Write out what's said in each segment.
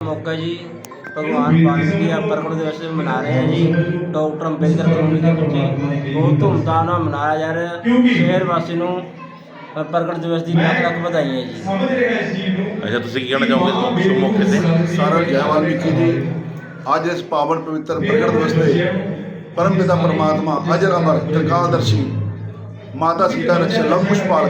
ਮੌਕਾ ਜੀ ਭਗਵਾਨ ਵਾਲਮੀਕੀ ਆ ਪ੍ਰਗਟ ਦਿਵਸ ਮਨਾ ਰਹੇ ਹਾਂ ਜੀ। ਡਾਕਟਰ ਅੰਬੇਦਕਰ ਕਲੋਨੀ ਦੇ ਵਿੱਚ ਬਹੁਤ ਧੂਮਧਾਮ ਨਾਲ ਮਨਾਇਆ ਜਾ ਰਿਹਾ। ਸ਼ਹਿਰ ਵਾਸੀ ਨੂੰ ਅ, ਪ੍ਰਗਟ ਦਿਵਸ ਦੀ ਲੱਖ ਲੱਖ ਵਧਾਈਆਂ ਜੀ। ਅੱਛਾ ਤੁਸੀਂ ਕੀ ਕਹਿਣਾ ਚਾਹੋਗੇ ਇਸ ਸ਼ੁਭ ਮੌਕੇ ਤੇ? ਸਾਰਾ ਜੈ ਵਾਲਮੀਕੀ ਜੀ ਅੱਜ ਇਸ ਪਾਵਨ ਪਵਿੱਤਰ ਪ੍ਰਗਟ ਦਿਵਸ ਤੇ ਪਰਮ ਪਿਤਾ ਪਰਮਾਤਮਾ ਅਜਰ ਅਮਰ ਤ੍ਰਿਕਾਲਦਰਸ਼ੀ ਮਾਤਾ ਸੀਤਾ ਰਕਸ਼ਾ ਲਵ ਪੁਸ਼ਪਾਲ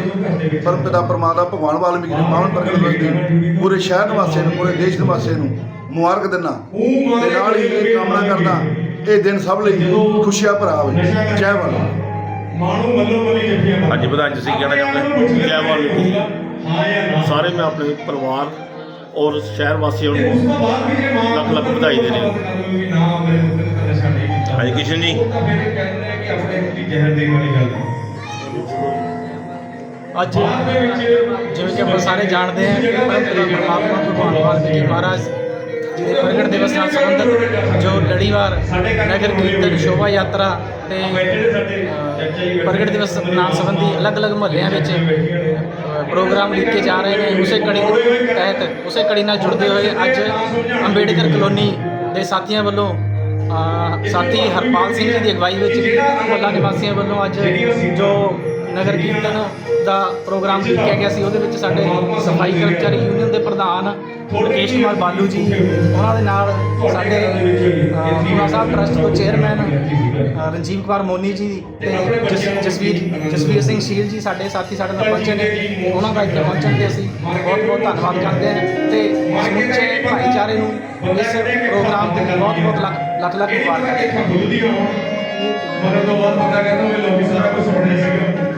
ਪਰਮ ਪਿਤਾ ਪਰਮਾਤਮਾ ਭਗਵਾਨ ਵਾਲਮੀਕੀ ਦੇ ਪਾਵਨ ਪ੍ਰਗਟ ਦਿਵਸ ਦੀ ਪੂਰੇ ਸ਼ਹਿਰ ਨਿਵਾਸੀਆਂ ਨੂੰ ਪੂਰੇ ਦੇਸ਼ ਨਿਵਾਸੀਆਂ ਨੂੰ ਮੁਬਾਰਕ ਦਿੰਦਾ। ਤੇ ਨਾਲ ਹੀ ਇਹ ਕਾਮਨਾ ਕਰਦਾ ਇਹ ਦਿਨ ਸਭ ਲਈ ਖੁਸ਼ੀਆਂ ਭਰਾ ਹੋਵੇ। ਜੈ ਵਾਲਮੀਕੀ। ਮਾਣੂ ਮੱਲੋ ਮੱਲੀ ਜੱਫੀਆਂ ਹਾਂਜੀ ਪ੍ਰਧਾਨ ਜੀ ਤੁਸੀਂ ਕਹਿਣਾ ਚਾਹੋਗੇ ਜੈ ਹਾਂ ਨਾ ਸਾਰੇ ਮੈਂ ਆਪਣੇ ਪਰਿਵਾਰ ਔਰ ਸ਼ਹਿਰ ਵਾਸੀਆਂ ਨੂੰ ਲੱਖ ਲੱਖ ਵਧਾਈ ਦੇ ਰਹੇ। ਹਾਂਜੀ ਕਿਸ਼ਨ ਜੀ। ਆਪਣੇ ਜ਼ਹਿਰ ਦੇਣ ਵਾਲੀ ਗੱਲ ਹੈ। ਅੱਜ ਜਿਵੇਂ ਕਿ ਆਪਾਂ ਸਾਰੇ ਜਾਣਦੇ ਹਾਂ ਕਿ ਪਰਮਾਤਮਾ ਭਗਵਾਨ ਵਾਲਮੀਕੀ ਮਹਾਰਾਜ ਜੀ ਦੇ ਪ੍ਰਗਟ ਦਿਵਸ ਨਾਲ ਸੰਬੰਧਿਤ ਜੋ ਲੜੀਵਾਰ ਨਗਰ ਕੀਰਤਨ, ਸ਼ੋਭਾ ਯਾਤਰਾ ਤੇ ਪ੍ਰਗਟ ਦਿਵਸ ਨਾਲ ਸੰਬੰਧੀ ਅਲੱਗ-ਅਲੱਗ ਮੁਹੱਲਿਆਂ ਵਿੱਚ ਪ੍ਰੋਗਰਾਮ ਲਿਖੇ ਜਾ ਰਹੇ ਨੇ। ਉਸੇ ਕੜੀ ਤਹਿਤ, ਉਸੇ ਕੜੀ ਨਾਲ ਜੁੜਦੇ ਹੋਏ ਅੱਜ ਅੰਬੇਡਕਰ ਕਲੋਨੀ ਦੇ ਸਾਥੀਆਂ ਵੱਲੋਂ ਸਾਥੀ ਹਰਪਾਲ ਸਿੰਘ ਜੀ ਦੀ ਅਗਵਾਈ ਵਿੱਚ ਵੀ, ਮੁਹੱਲਾ ਨਿਵਾਸੀਆਂ ਵੱਲੋਂ ਅੱਜ ਜੋ ਨਗਰ ਕੀਰਤਨ ਦਾ ਪ੍ਰੋਗਰਾਮ ਲਿਖਿਆ ਗਿਆ ਸੀ। ਉਹਦੇ ਵਿੱਚ ਸਾਡੇ ਸਫ਼ਾਈ ਕਰਮਚਾਰੀ ਯੂਨੀਅਨ ਦੇ ਪ੍ਰਧਾਨ ਮੁਕੇਸ਼ ਕੁਮਾਰ ਬਾਲੂ ਜੀ ਉਹਨਾਂ ਦੇ ਨਾਲ ਸਾਡੇ ਅ, ਸਾਹਿਬ ਟਰਸਟ ਤੋਂ ਚੇਅਰਮੈਨ ਅ, ਰਣਜੀਤ ਕੁਮਾਰ ਮੋਨੀ ਜੀ ਤੇ ਜਸ- ਜਸਵੀਰ ਜਸਵੀਰ ਸਿੰਘ ਸ਼ੀਲ ਜੀ ਸਾਡੇ ਸਾਥੀ ਸਾਡੇ ਨਾਲ ਪਹੁੰਚੇ ਨੇ ਉਹਨਾਂ ਦਾ ਇੱਥੇ ਪਹੁੰਚਣ ਤੇ ਅਸੀਂ ਬਹੁਤ ਬਹੁਤ ਧੰਨਵਾਦ ਕਰਦੇ ਹਾਂ ਤੇ ਸਮੁੱਚੇ ਭਾਈਚਾਰੇ ਨੂੰ ਇਸ ਪ੍ਰੋਗਰਾਮ ਤੇ ਬਹੁਤ ਬਹੁਤ ਲੱਖ ਲੱਖ ਲੱਖ ਮੁਬਾਰਕਾਂ। ਮਰਨ ਤੋਂ ਬਾਅਦ ਬੰਦਾ ਕਹਿੰਦਾ ਵੀ ਲੋਕੀ ਸਾਰਾ ਕੁਝ ਸੁਣਨੇ ਸੀਗੇ।